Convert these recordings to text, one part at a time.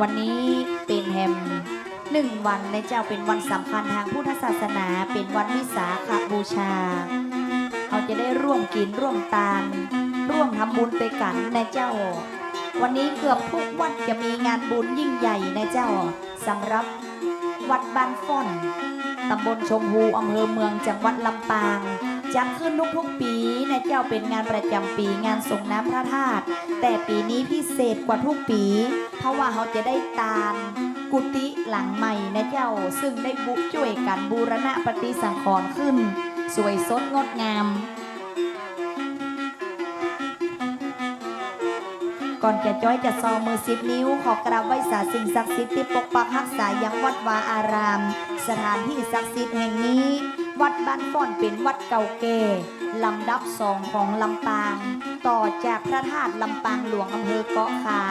วันนี้เป็นแฮมหนึ่งวันในเจ้าเป็นวันสำคัญทางพุทธศาสนาเป็นวันวิสาขบูชา เราจะได้ร่วมกินร่วมตานร่วมทำบุญไปกันในเจ้า วันนี้เกือบทุกวัดจะมีงานบุญยิ่งใหญ่ในเจ้าสำหรับวัดบ้านฟ่อนตำบลชมพูอำเภอเมืองจังหวัดลำปาง จัดขึ้นทุกๆปีในเจ้าเป็นงานประจำปีงานส่งน้ำพระธาตุแต่ปีนี้พิเศษกว่าทุกปี เพราะว่าเขาจะได้ตาลกุฏิหลังใหม่นะเจ้าซึ่งได้บุช่วยกันบูรณะปฏิสังขรณ์ขึ้น สวยสดงดงาม ก่อนจะจ้อยจะซอมือสิบนิ้ว ขอกราบไหว้สาสิ่งศักดิ์สิทธิ์ที่ปกปักรักษายังวัดวาอาราม สถานที่ศักดิ์สิทธิ์แห่งนี้ วัดบ้านฟ้อนเป็นวัดเก่าแก่ลำดับสองของลำปาง ต่อจากพระธาตุลำปางหลวงอำเภอเกาะคา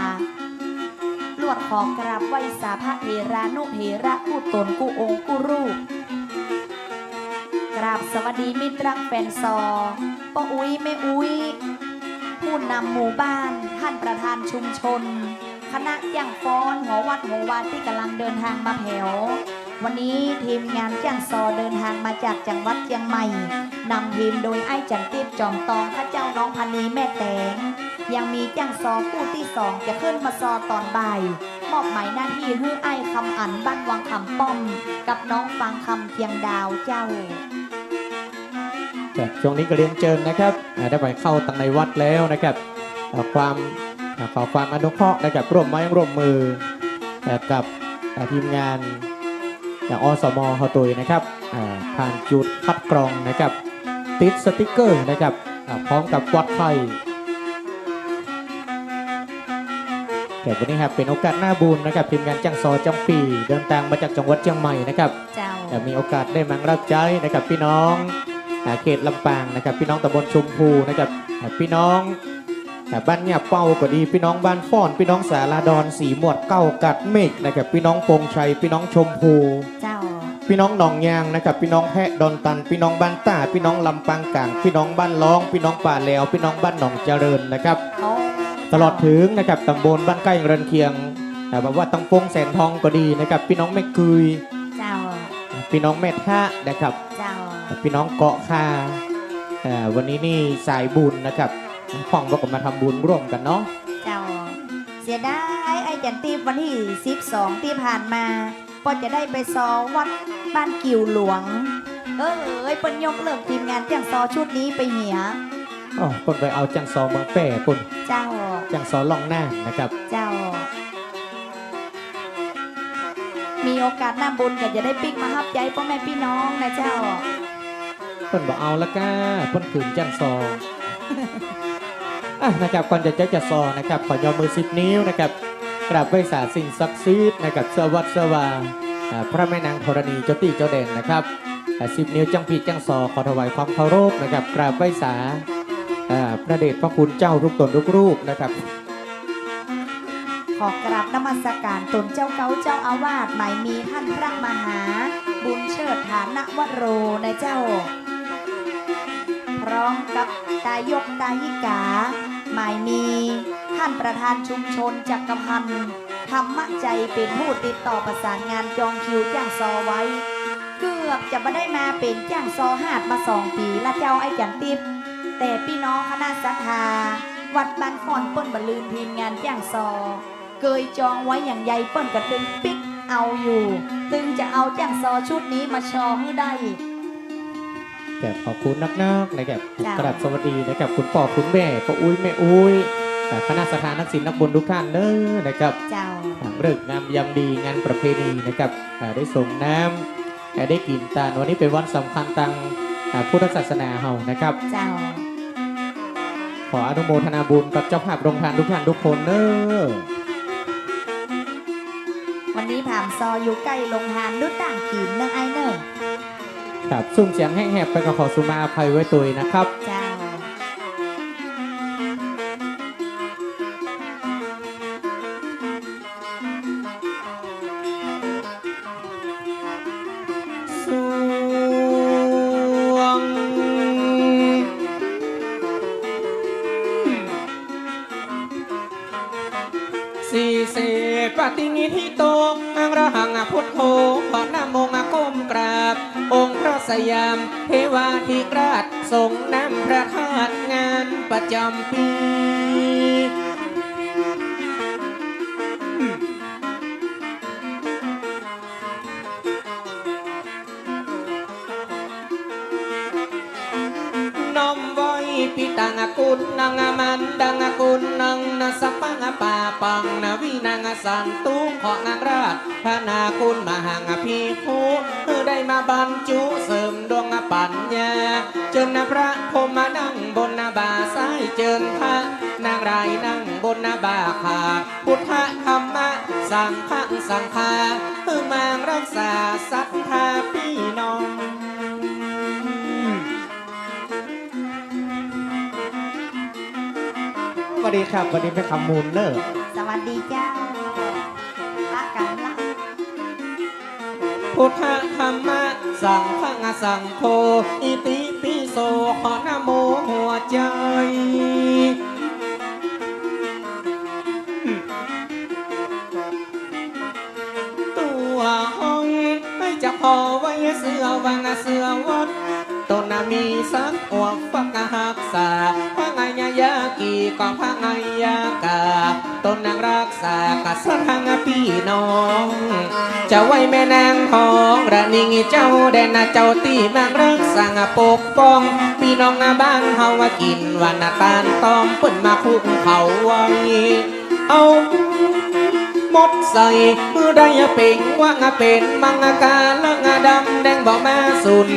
ลวดขอกราบไหว้สาพระเทรานุเทระผู้ตนกู้องค์กู้รูปกราบสวัสดีมิตรรักแฟนซอป้าอุ้ยแม่อุ้ย ผู้นำหมู่บ้าน ท่านประธานชุมชน คณะย่างฟ้อนหัววัดหัววานที่กำลังเดินทางมาแถว วันนี้ทีมงานจ้างซอเดินทางมาจากจังหวัดเชียงใหม่นำทีมโดยไอ้จันติบจอมตองข้าเจ้าน้องพันนีแม่แตงยังมีจ้างซอผู้ที่สองจะขึ้นมาซอตอนบ่ายมอบหมายหน้าที่ให้ไอ้คำอันบ้านวังคำป้อม กับน้องฟังคำเทียงดาวเจ้าครับ ช่วงนี้ก็เรียนเชิญนะครับอ่าได้ไปเข้าตังในวัดแล้วนะครับอ่าความอ่าขอความอนุเคราะห์นะครับร่วมไม้ร่วมมืออ่ากับอ่าทีมงานอย่างอสมเขาตุยนะครับอ่าผ่านจุดคัดกรองนะครับ ติดสติกเกอร์นะครับอ่าพร้อมกับวัดไฟแต่วันนี้ครับเป็นโอกาสหน้าบุญนะครับทีมงานจ้างซอจังปีเดินทางมาจากจังหวัดเชียงใหม่นะครับเจ้าจะมีโอกาสได้มารับใช้นะครับพี่น้องอ่า เขตลำปางนะครับ พี่น้องตำบลชุมพูนะครับอ่าพี่น้องอ่าบ้านเงียบเป้าก็ดี พี่น้องบ้านฟ้อน พี่น้องสาราดอนสีหมวดเก้ากัดเมฆนะครับพี่น้องโปงชัย พี่น้องชมพูเจ้าพี่น้องหนองยางนะครับพี่น้องแพะดอนตัน พี่น้องบ้านต้าพี่น้องลำปางกลาง พี่น้องบ้านล้อง พี่น้องป่าแหลวพี่น้องบ้านหนองเจริญนะครับโอ้ตลอดถึงนะครับตำบลบ้านใกล้เรือนเคียงอ่าแบบว่าตังปงแสนทองก็ดีนะครับ พี่น้องแม่กุยเจ้าพี่น้องแม่ท่านะครับเจ้า พี่น้องเกาะคาเอ่อวันนี้นี่สายบุญนะครับพ่องก็มาทำบุญร่วมกันเนาะเจ้าเสียดายไอ้จันตีวันที่12ที่ผ่านมาก็จะได้ไปซอวัดบ้านกิวหลวง เออเอ้ยเปิ้นยกเลิกทีมงานจ้างซอชุดนี้ไปเหียอ๋อคนไปเอาจังซอเมืองแป่คนเจ้าจังซอล่องหน้านะครับ เจ้า มีโอกาสหน้าบุญก็จะได้ปิ๊กมาฮับใจพ่อแม่พี่น้องนะเจ้า เพิ่นบอกเอาละก้าเพิ่นขืนจังซออะนะครับก่อนจะเจ้าจะซอนะครับขอยอมมือสิบนิ้วนะครับกราบไหว้สาสิ่งศักดิ์สิทธิ์นะครับเสวัสดิ์สวาพระแม่นางธรณีเจ้าตีเจ้าเด่นนะครับสิบนิ้วจังพีจังซอขอถวายความเคารพนะครับกราบไหว้สาอ่าพระเดชพระคุณเจ้าทุกตนทุกรูปนะครับขอกราบนมัสการตนเจ้าเก้าเจ้าอาวาสหมายมีท่านพระมหา บุญเชิดฐานวโรนะเจ้า ร้อมกับตายกตายิกา หมายมีท่านประธานชุมชนจักรพันธ์ธรรมใจเป็นผู้ติดต่อประสานงานจองคิวจ้างซอไว้ เกือบจะไม่ได้มาเป็นจ้างซอหาดมาสองปีละเจ้าไอ้จันติบแต่พี่น้องคณะศรัทธาวัดบ้านฟอนเปิ้นบรรลืนทีมงานจ้างซอเกยจองไว้อย่างใหญ่เปิ้นกระตึงปิ๊กเอาอยู่ ตึงจะเอาจ้างซอชุดนี้มาชอให้ได้ แก่ขอบคุณนักนักๆนะครับจ้ะกราบสวัสดีนะครับคุณพ่อคุณแม่พ่ออุ้ยแม่อุ้ยอ่าคณะสถานนักศิลป์นักบุญทุกท่านเด้อนะครับเจ้าอ่าเริกษ์งามยามดีงานประเพณีนะครับอ่าได้ส่งน้ำอ่าได้กินตาลวันนี้เป็นวันสำคัญทางอ่าพุทธศาสนาเฮานะครับเจ้าขออนุโมทนาบุญกับเจ้าภาพโรงทานทุกท่านทุกคนเด้อวันนี้ผ่ามซออยู่ใกล้โรงทานดุดต่างกินเนอะไอเนอะ ครับซุ่มเสียงแห้งๆไปกับขอสุมาภัยไว้ตัวนะครับจ้า งกุลนังนาสปังป่าปังนาวินังสันตุงของนางราชพระนาคุณมหังพีภูได้มาบรรจุเสริมดวงปัญญาเจิญพระพรหมานั่งบนนาบาซ้ายเจิญพระนางไรนั่งบนนาบาขาพุทธธรรมะสังฆสังฆาคือมางรักษาศรัทธาพี่น้อง วัสดีครับวันนี้เป็นคำมูลเนอร์สวัสดีเจ้ารักกันละพุทธธรรมะสังฆะสังโฆอิติปิโสขอนะโมหัวใจตัวห้องให้จะพอไว้เสือวังเสือวัดต้นนามีสักอวกฟักหักษา กีก็พระไงยากาต้นนางรักษากษัตริย์พี่น้องจะไว้แม่นางทองระนิงเจ้าแดนนาเจ้าตีแมงรักษาปกป้องพี่น้องอาบ้านเฮาว่ากินวันนาตาลตอมปนมาคุกเขาไว้เอามดใส่มือได้เป่งว่างาเป็นมังอากาละงาดำแดงบอกมาสุน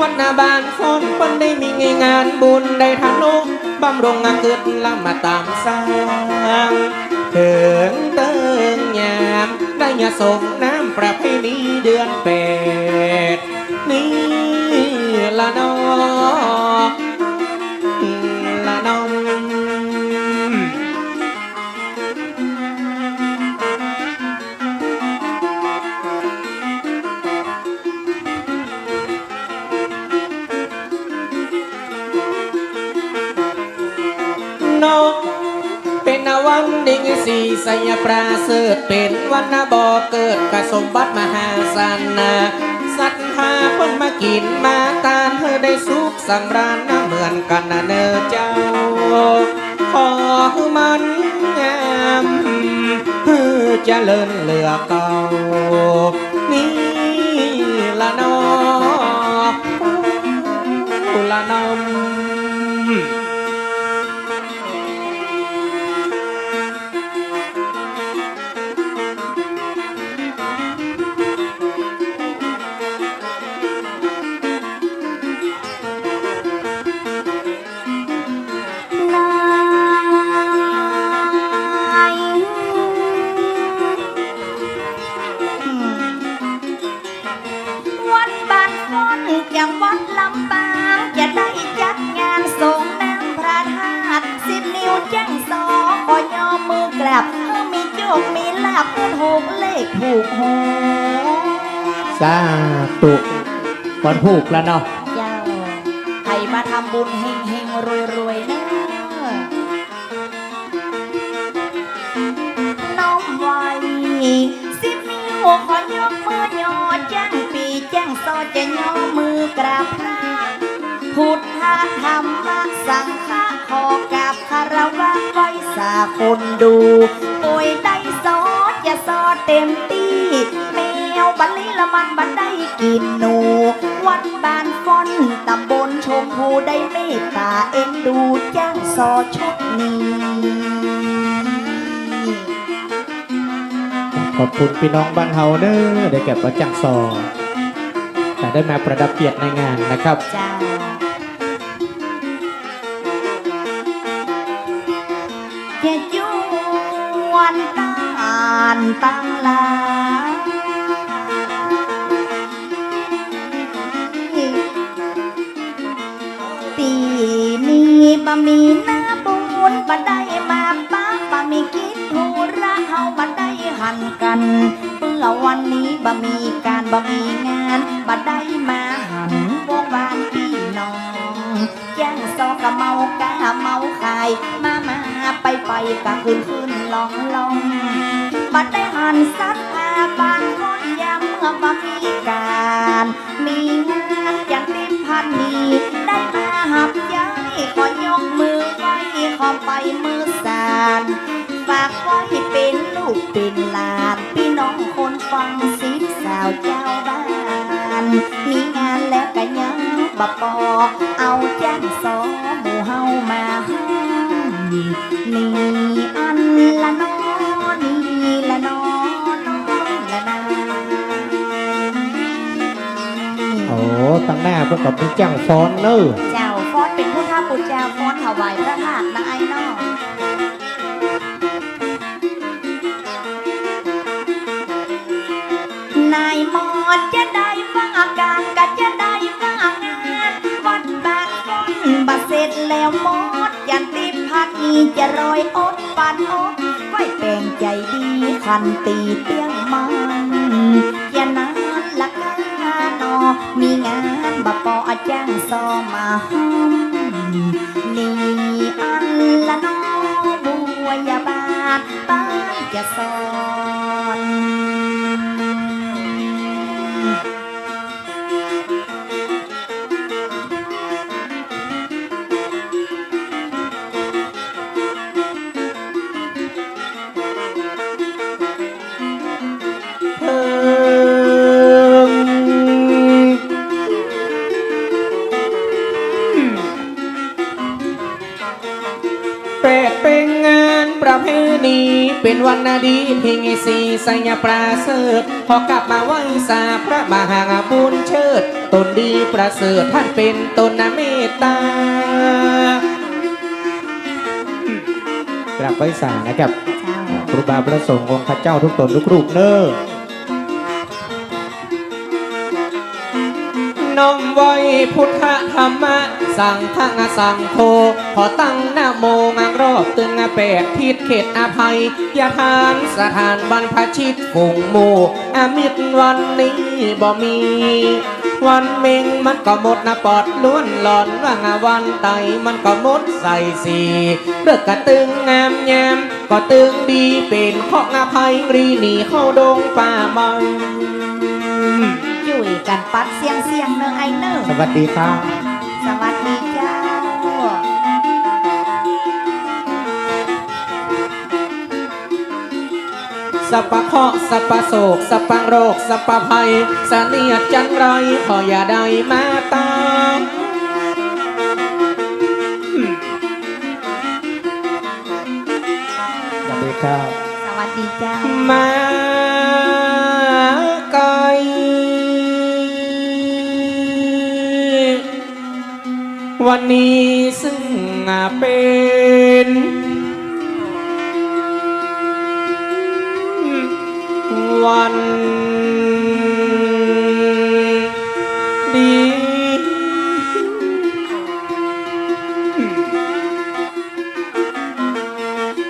วันนาบานฟ้อนปนได้มีงานบุญได้ทานุ บำรงงเกิดละมาตามสร้างเถิงเติงยามได้ยาส่งน้ำประเพณีเดือนเป็ดนี่ละนอ นดิ่งสีสยปราเสริฐเป็นวันนาบ่อเกิดกสมบัติมหาศานาสัตว์หาเพิ่นมากินมาตานเธอได้สุขสำราญนะเหมือนกันนะเนอเจ้า ขอมันงามเพื่อเจริญเหลือเก่านี่ละน้อ สาตุวันผูกแล้วเนาะเจ้าให้มาทำบุญเฮงเฮงรวยรวยนะน้องไว้สิบนิ้วขอยกมือยอแจ้งปีแจ้งซอจะย่อมือกราบพระพุทธธรรมสังฆะขอกราบคารวะไว้สาคนดูโอยได้ซอจะซอเต็มที่แมวบัล ละมันบันได้กินหนู วัดบ้านฟอนตำบลชมพูได้เมตตาเอ็นดูจ้างซอชุดนี้ ขอบคุณพี่น้องบ้านเฮาเด้อได้แก่ประจังซอแต่ได้มาประดับเกียรติในงานนะครับจ้าเจ็ดยวนตานตั้งลา บะมีหน้าบุญบัได้มาป้าบะมีคิดธุระเฮาบัได้หันกันเพื่อวันนี้บะมีการบะมีงานบัได้มาหันวงวานพี่น้องแจ้งซอกะเมากะเมาขาย มามาไปไปกะคืนคืนลองลองบัดได้หันสัต ฝากไว้เป็นลูกเป็นหลานพี่น้องคนฟังสิสาวเจ้าบ้าน มีงานแล้วก็ยังบปอ เอาแจ้งสอหมู่เฮามาห้ามนี่อันละนอนี่ละนอน้องละนาโอ้ตั้งหน้าพวกกับพี่จ้างฟ้อนเนอร์เจ้า ร็จแล้วหมดยันติพักนี้จะรอยอดปันอกไว้แปลงใจดีคันตีเตียงมันอย่านานละกานอ มีงานบปออาจ้างซอมาห้มนี่อันละนอบัวยาบาลบ้านจะสอน เป็นวันนาดีที่งสีสัญญาปราเสริฐพอกลับมาไหวสาพระมหาบุญเชิดตนดีประเสริฐท่านเป็นตนเมตตากลับไปสานะครับเจ้าครูบาประสงค์องค์พระเจ้าทุกตนทุกรูปเนอ น้อมไว้พุทธธรรมะ สั่งทังสั่งโทขอตั้งหน้าโมงังรอบตึงแปดทิศเขตอภัยยาทานสถานบรรพชิตฝูงหมู่อามิตรวันนี้บ่มี วันเมงมันก็หมดนะปอดล้วนหลอนว่างาวันไตมันก็หมดใส่สีเลือกกระตึงงามแยมก็ตึงดีเป็นข้องาภัยรีหนีเข้าดงป่าม้จุ่ย กันปัดเสียงเสียงเนอะไอเนอสวัสดีครับสวัสดีเจ้าสัพพะเคราะห์สัพพะโศกสัพพะโรคสัพพะภัยเสนียดจันไรขออย่าได้มาตามสวัสดีครับ สวัสดีเจ้ามา วันนี้ซึ่งเป็นวันดี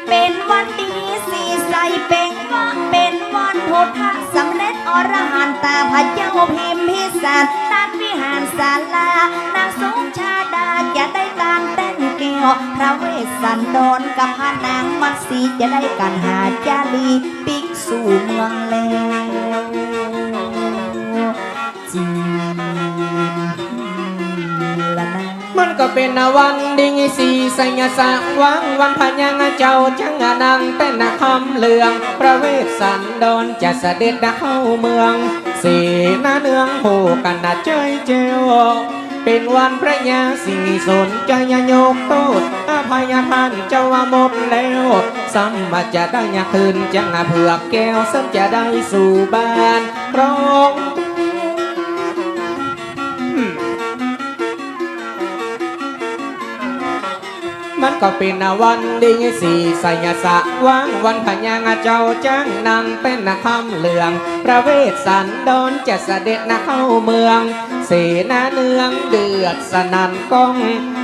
เป็นวันดีสีใสเป่งว่าเป็นวันพุทธสำเร็จอรหันตาพระเจ้าพิมพิสารนักวิหารศาลา พระเวสสันดรกับพระนางมัตสีจะได้การหาจาลีปิกสู่เมืองแล้วจีละนะมันก็เป็นวันดิงสีสัญญาสังวังวันพยังเจ้าจังนางเต้นคำเลือง พระเวสสันดรจะเสด็จเข้าเมืองสีนาเนืองโหกันนาเจยเจว เป็นวันพระยาสิสนใจยโยกโทษอภัยทานเจ้าว่าหมดแล้วสัมมาจะได้ยาคืนจังเผือกแก้วสัมจะได้สู่บ้านร้องมันก็เป็นวันดีสีสยสะว่างวันพญางเจ้าจ้างนางเป็นนาคำเหลืองพระเวสสันดรจะเสด็จนาเข้าเมือง เสนาเนืองเดือดสนันก้อง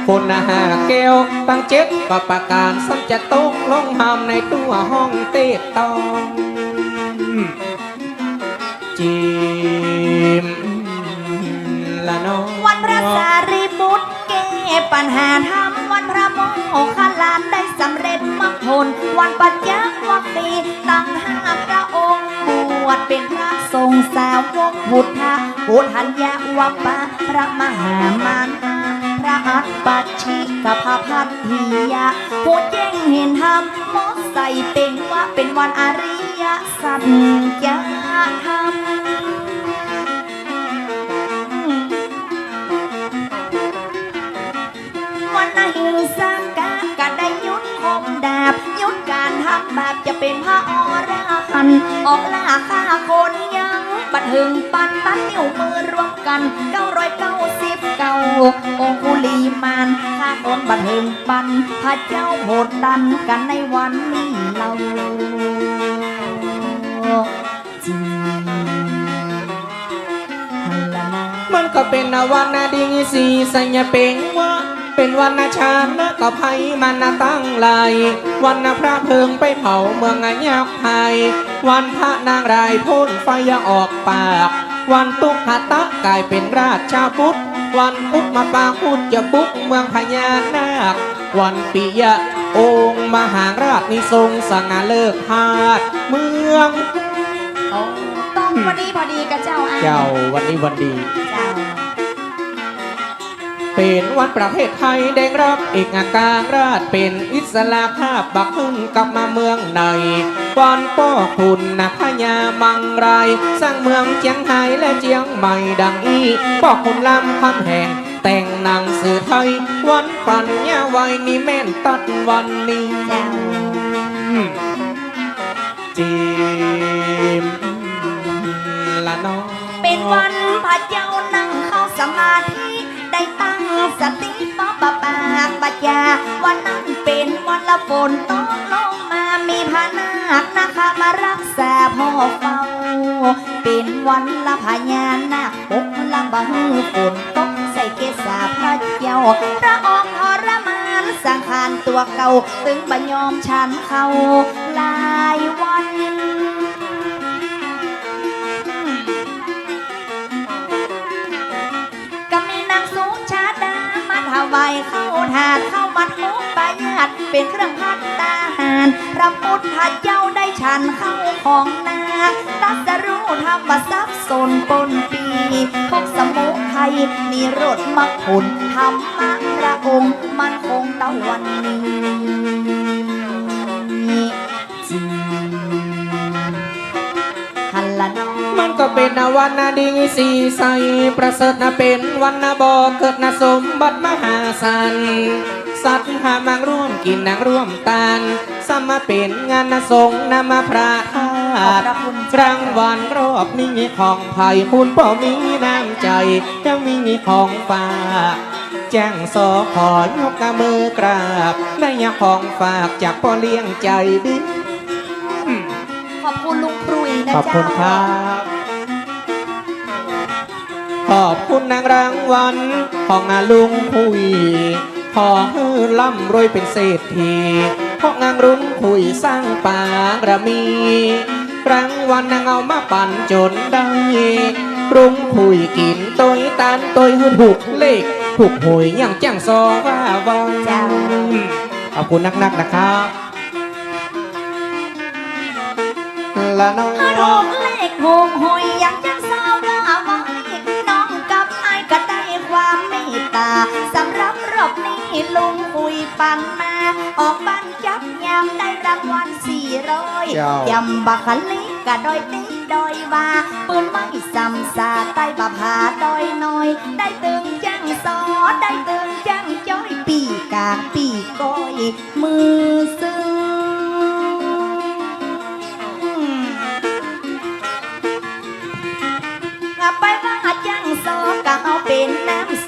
ฝนหาแก้วตั้งเจ็ดก็ประกาศซ้ำจะตกลงหามในตัวห้องเตะตองจิมละน้องวันพระสารีบุตรแก้ปัญหาธรรมวันพระโมคคัลลานได้สำเร็จมรรคผลวันปัญญาวัคดีตั้งห้าพระ วชเป็นพระทรงสาวกพุทธะพุทธัญญาวปะพระมหามารดาพระอัตปัชิกพระพัทธิยะผู้แจ้งเห็นธรรมมอใส่เป็นว่าเป็นวันอริยสัจธรรมวันนหิงสากาก็ได้ ยุดคมดาบยุดการทำบาปจะเป็นพระอรหันต์ออกล่าฆ่าคนยังบัดหึงปันตัดนิ้วมือรวมกันเก้าร้อยเก้าสิบเก้าองคุลีมานฆ่าคนบัดหึงปันพระเจ้าโหดดันกันในวันนี้เราจริงฮัลโหลนมันก็เป็นวันนาดิงสีสัญญาเป็งว่า เป็นวันนาชานะก็ไพมันนาตั้งไหลวันนาพระเพิงไปเผาเมืองอันยักษ์ไพวันพระนางรายพ่นไฟยาออกปาก วันตุกขตะกลายเป็นราชาพุทธวันอุปมาปางพุทธจะบุกเมืองพญานาค วันปิยะองค์มหาราชนิทรงสง่าเลิกหาดเมืองโอ้ต้องวันนี้พอดีกับเจ้าอ้ายเจ้าวันนี้วันดีเจ้า เป็นวันประเทศไทยได้รับเอกการราชเป็นอิสระภาพบักพึ่งกลับมาเมืองในวันป้อคุณนะพญามังรายสร้างเมืองเจียงไฮ้และเจียงใหม่ดังอีป้อคุณลำคำแห่งแต่งหนังสื่อไทย วันปัญญาไว้นี่แม่นตัดวันนี้เจ้าจีมละน้องเป็นวันพระเจ้านั่งเข้าสมาธิ ได้ตั้งสติปะปะปากปัญญาวันนั้นเป็นวันละฝนตกลงมามีพระนาคนะคะมารักษาพ่อเฝ้าเป็นวันละพญานาคปกละบังฝนตกใส่เกศาพระเจ้าพระองค์ทรมานสังขารตัวเก่าตึงบยอมฉันเขาหลายวัน เข้าถาดเข้ามาทุกปายัดเป็นเครื่องพัดตาหารพระพุทธเจ้าได้ฉันเข้าของนาตัสรู้ธรรมทรัพย์สนปนปีพกสมุทัยนิโรธมรรคผลธรรมะพระองค์มันคงตะวันนี้ มันก็เป็นวันนาดีสีใส ประเสริฐนะเป็นวันนาบอเกิดนาสมบัติมหาสันสัตว์หามังร่วมกินนางร่วมตานสมมาเป็นงานนาสงฆ์นามาพระธาขอบตุพระคุณรางวัลรอบนี้ของไผ่คุณป่อมีน้ำใจยังมีของฝากแจ้งสอขอยกมือกราบได้ยาของฝากจากพ่อเลี้ยงใจดีขอบคุณลุงครุยนะขอบเจ้าคุณครับ ขอบคุณนางรางวัลของอาลุงคุยขอให้ร่ำรวยเป็นเศรษฐีเพราะนางรุ้งคุยสร้างปากระมีรางวัลนางเอามาปั่นจนได้ รุ้งคุยกินตัวตานตัวหืถูกเลขถูกหวยอย่างจ้างซอว่าวังเจ้าขอบคุณนักๆนะครับละน้องถ้าถูกเลขหกหอยยังจะเศร้าว่ อบนี้ลุงคุยปันมา ออกบ้านจับยามได้รางวัลสี่ร้อยเจ้า ยำบักขลิกกะดอยตีดอยว่าปืนไม่ซ้ำซาใต้บาผาดอยน้อย ได้ตึงจังซอได้ตึงจังจ้อยปีกากปีก้อยมือซึ้ง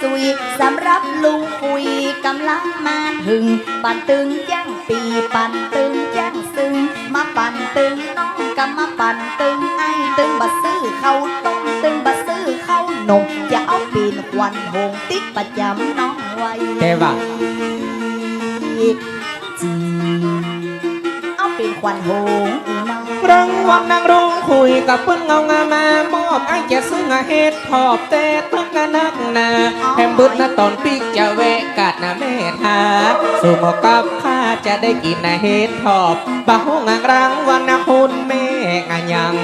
น้ำสุยสำหรับลุงคุยกำลังมาถึง ปันตึงจังปีปันตึงจังซึ้งมาปันตึงน้องกำมาปันตึงไอตึงบะซื้อเข้าต้มตึงบะซื้อเข้านมจะเอาปีนควันหงติ๊กประจำน้องไว้แค่ว่าจีเอาเป็นควันหง อีน้องรางวัลนางร้องคุยกับเปิ้นเงางามามอบไอ้จะซึ่งอาเฮ็ดขอบแต่ตั้งกะนักหนาแฮมบึดนะตอนปีกจะแวะกัดนะแม่ทาสู่หมอกับข้าจะได้กินนะเฮ็ดขอบบะฮงรางวัลนะคุณแม่งายัง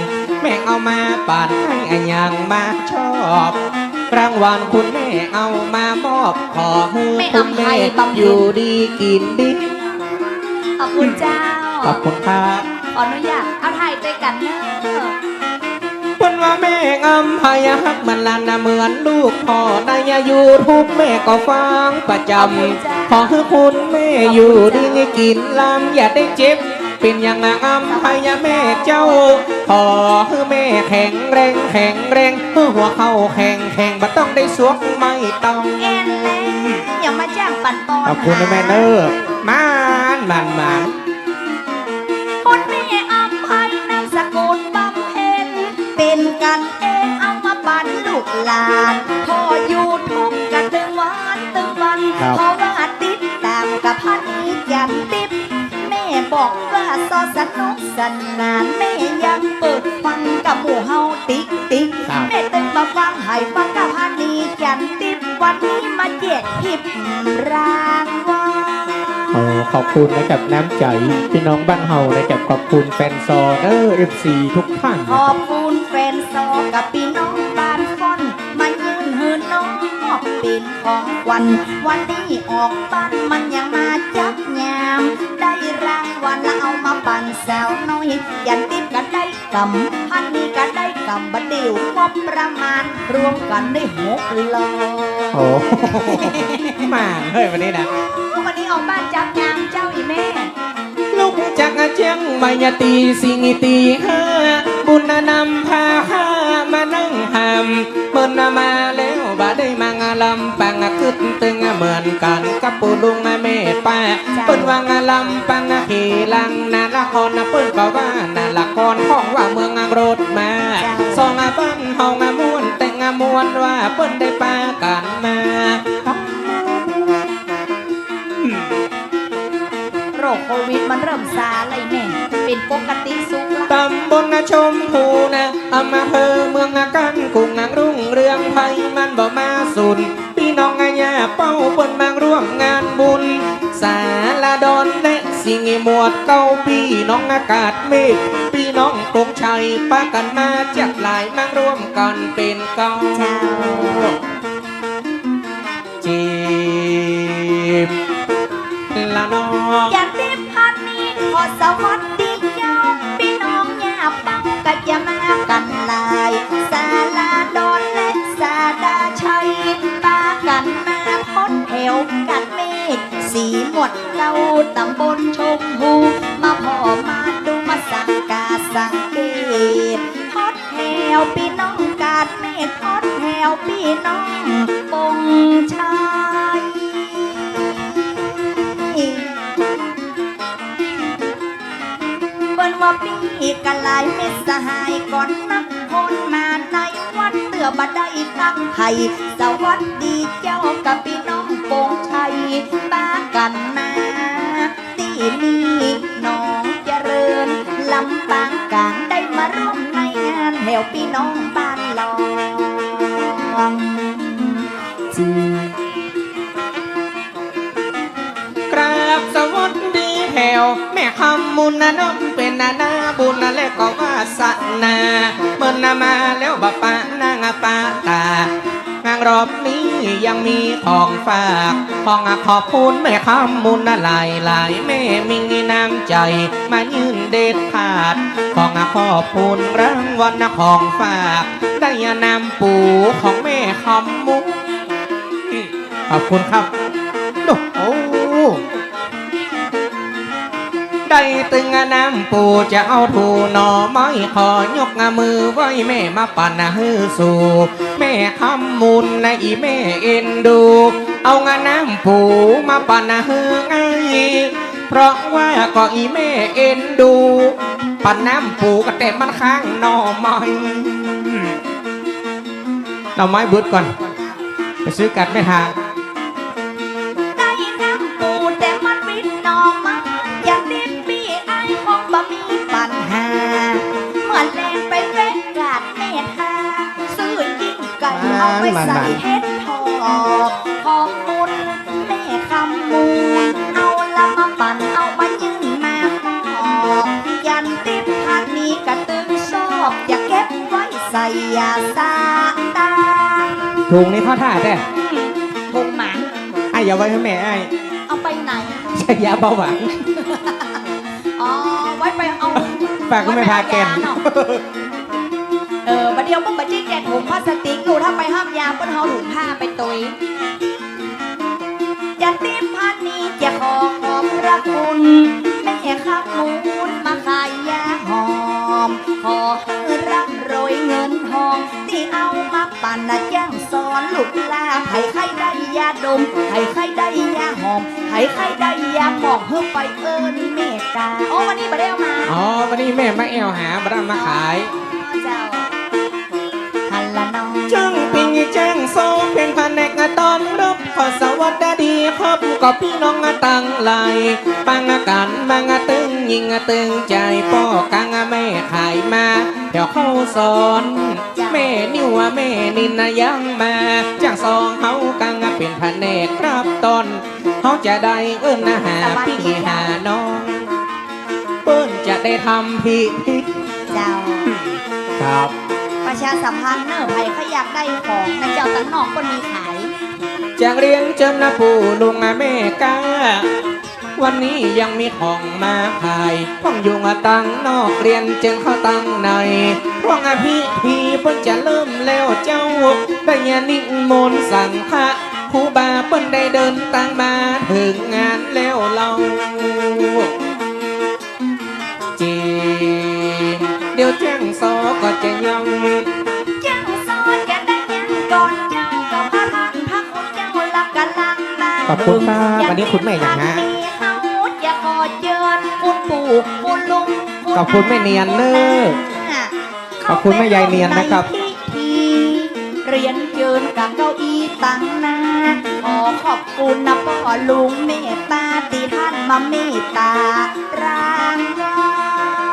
แม่เอามาปาดให้อายังมาชอบรางวัลคุณแม่เอามามอบขอให้คุณแม่อยู่ดีกินดีขอบคุณเจ้าขอบคุณครับขออนุญาต เอาถ่ายด้วยกันเนอะเพิ่นว่าแม่งำพายฮักมันลันนะเหมือนลูกพ่อในยูทูบแม่ก็ฟังประจำขอให้คุณแม่อยู่ดีกินลำอย่าได้เจ็บเป็นอย่างนางอำพายแม่เจ้าขอให้แม่แข็งแรงแข็งแรงเพื่อหัวเข้าแข็งแข็งบ่ต้องได้สวกไม่ต้องเอ็นเลยอย่ามาจ้างปั่นปอนขอบคุณนะแม่เนอร์มานมันมัน กหลานพออยู่ทุกกันตึงวันตึงวันเพราะว่าติดตามกับพันยันติดแม่บอกว่าซอสนุกสนานแม่ยังเปิดฟังกับหมู่เฮาติ๊กติ๊กครับ แม่ตึงมาฟังให้ฟังกับพันนี้ยันติดวันนี้มาแจกหิบรางวัล โอ้ขอบคุณนะครับน้ำใจพี่น้องบ้านเฮานะครับขอบคุณแฟนซอเดอร์เอฟซีทุกท่านขอบคุณแฟนซอกับพี่น้อง เป็นของขวัญวันนี้ออกบ้านมันยังมาจับยาม ได้รางวัลแล้วเอามาปั่นสาวน้อยยันติดก็ได้กำพันนี้ก็ได้กำบัดเดียวงบประมาณ รวมกันได้หกล้อโอ้มาเฮ้ยวันนี้นะวันนี้ออกบ้านจับยามเจ้าอีแม่ลูกจากอาเจียงมายาตีสิงตีห้าบุญนำพาห้ามานั่งหำเปิ้นมาแล้วบ่ได้มางา ลำปังขึ้นตึงเหมือนกันกับปู่ลุงเม่ป้าเปิ้นวางลำปังขีลังนาละครนเปิ้นก็ว่านาละครของว่าเมืองรถมาสองบ้านเฮางามวนแต่งามวนว่าเปิ้นได้ปากัน คโควิดมันเริ่มซาเลยแม่ เป็นปกติสุขละตำบลนาชมพูนะอำมาเภอเมืองอากันกรุงนางรุ่งเรืองไทยมันบ่มาสุนพี่น้องอาญาเป้าเปิ้นมาร่วมงานบุญ สาลาดอนและสิงห์หมวดเก้าพี่น้องอากาศเมฆพี่น้องกงชัยป้ากันมาจากหลายมาร่วมกันเป็นเก้าเจ้าจีบละน้องยันติพันนี้ขอ สวัสดีเจ้าพี่น้องยาปังก็จะมากันหลายสาลาดอนและสาดาชัยปากันมาพดแถวกันเมฆสีหมดเก้าตำบลชมพูมาพอมาดูมาสังกาสังเกตทอดแถวพี่น้องกาดเมฆทอดแถวพี่น้องปงชัย ว่าปีกันหลายเม็ดสหายก่อนนักคนมาในวัดเตือบัดได้ตั้งไทยสวัสดีเจ้ากับพี่น้องโปงชัยป้ากันมาตีนี้น้องเจริญลำปางกลางได้มาร่วมในงานแถวพี่น้องบ้านลองจีกราบสวัสดีแถวแม่คำมุนนะ น้องเป็นนานาบุญนะและก็วาสนาเมื่อนามาแล้วบปะนางปาตางานรอบนี้ยังมีของฝากของขอบคุณแม่คำมุนหลายหลายแม่มีน้ำใจ มายืนเด็ดขาด ของขอบคุณรางวัลของฝาก ได้นำปูของแม่คำมุนขอบคุณครับ ได้ตึงน้ำปูจะเอาถูหนอไม้ขอยกมือไว้แม่มาปั่นฮือสู่แม่คำมุนนะอีแม่เอ็นดู เอางานน้ำปูมาปั่นฮือไงเพราะว่าก็อีแม่เอ็นดู ปั่นน้ำปูก็แต่มันข้างหนอไม้หน่อไม้บุดก่อน ไปซื้อกัดไม่ห่า อาไปมันใส่มันเฮ็ดทอกของมุนแม่คำมูลเอาละมาปั่นเอามายืนมาหอกยันติดพันนี้กระตึงชอบ อย่าเก็บไว้ใส่ยาซาตางถุงนี้เข้าท่าแต่ทงหมันไอ้อย่าไว้ให้แม่ไอ้เอาไปไหน ใช่ยาเบาหวานอ๋อ ไว้ไปเอาฝากก็ไม่พาแกน ไว้ไปเอยเนาะ เออบัดเดียวเพิ่งมาจิ้งแกถุงพลาสติกดูถ้าไปห้ามยาเปิ้นเฮาถุงผ้าไปตุยยันติดพันนี้จะขอขอบพระคุณแม่ข้ามูลมาขายยาหอม ขอให้ร่ำรวยเงินทอง ที่เอามาปั่นนะจ้างสอนลูกลาให้ใครได้ยาดมให้ใครได้ยาหอมให้ใครได้ยาหอกเพิ่มไปเอิญเมตตาโอ้วันนี้มาได้เอามา อ๋อวันนี้แม่มาแอวหามาดมาขาย เป็นแผนกตอนรับขอสวัสดีครับก็พี่น้องตั้งไหลปังกันมังตึงยิงตึงใจป้อกังแม่ขายมา เดี๋ยวเข้าสอนแม่นิวแม่นินนะยังมาจากซองเขากังเป็นแผนกครับตอนเขาจะได้เอิ้นนะหาพี่หาน้องเปิ้นจะได้ทำพี่เจ้าครับประชาสัมพันธ์เนอะใครเขาอยากได้ของในเจ้าตันนอกก็มีขาย จากเรียนเจมนะปู่ลุงแม่กาวันนี้ยังมีของมาขายพ้องอยู่งตั้งนอกเรียนจึงเข้าตั้งในพวกอาพี่พี่เปิ้นจะเริ่มแล้วเจ้าได้ยานิมนต์สั่งพระครูบาเปิ้นได้เดินตั้งมาถึงงานแล้วเราจีเดี๋ยวแจ้งซอก็จะยัง ขอบคุณครับวันนี้คุณแม่อย่างฮะมีเฮาอย่าขอเจิญคุณปู่คุณลุงณขอบคุณแม่เนียนเนอะาขอบคุณแม่ยายเนียนนะครับใพิธีเรียนเจิญกับเก้าอี้ตั้งหน้าขอขอบคุณนะพ่อลุงเมตตาที่ท่านมาเมตตารางวั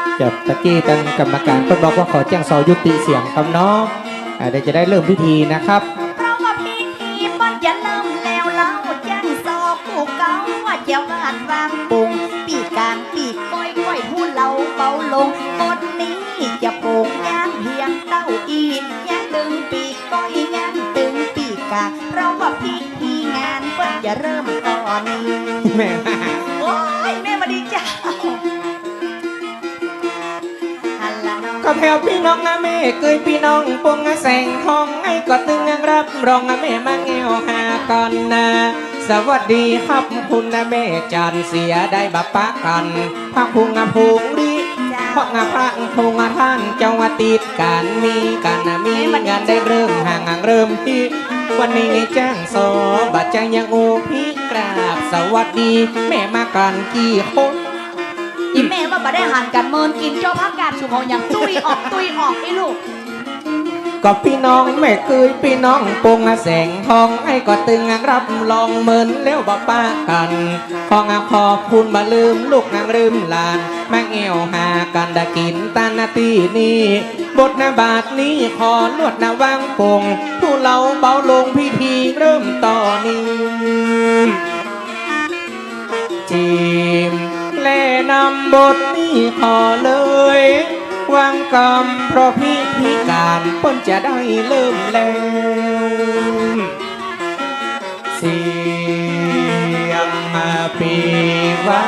ลเดี๋ยวตะกี้ทางกรรมการเพิ่นบอกว่าขอแจ้งซอยุติเสียงครับเนาะอ่าเดี๋ยวจะได้เริ่มพิธีนะครับเพราะว่าพิธีมันจะเริ่ม ก่าว่าจะวาดวางปุงปีกกลางปีกก้อยก้อยผู้เราเบาลงตนนี้จะโป่งย่างเพียงเต้าอีย่างตึงปีกก้อยย่างตึงปีกกาเพราะว่าพิธีงานเพิ่นจะเริ่มตอนนี้แม่โอ้ยแม่มาดีจ้าฮัลโหลน้องก็แถวพี่น้องนะแม่เคยพี่น้องปวงแสงทองไอ้ก็ตึงรับรองนะแม่มาเงี้ยวหาก่อนนะ สวัสดีครับคุณนะแม่จันเสียได้บัปปะกันพักพุงงาพุงดีจ้าเพราะงาพระพุงงาท่านเจ้าว่าติดการมีกันนะมีงานได้เริ่มห่างห่างเริ่มที่วันนี้แจ้งสอบัดแจ้งยังอูพี่กราบสวัสดี แม่มากันกี่คนอีแม่ว่าบ่ได้หันกันเมินกินเจ้าพักการสุของอย่างตุยออกตุยออกไอ้ลูก ก็พี่น้องแม่เคยพี่น้องปงแสงทองไอ้ก็ตึงรับลองเหมือนแล้วบ่ป้ากันของขอบคุณมาลืมลูกนางลืมหลานมาเอวหากันได้กินตานาทีนี้บทนาบาทนี้ขอลวดนาวางปงผู้เราเบาลงพิธีเริ่มต่อนี้จีมและนำบทนี้ขอเลย วางกรรมเพราะพิธีการเปิ้นจะได้เริ่มแล้วเสียงมาปีว่า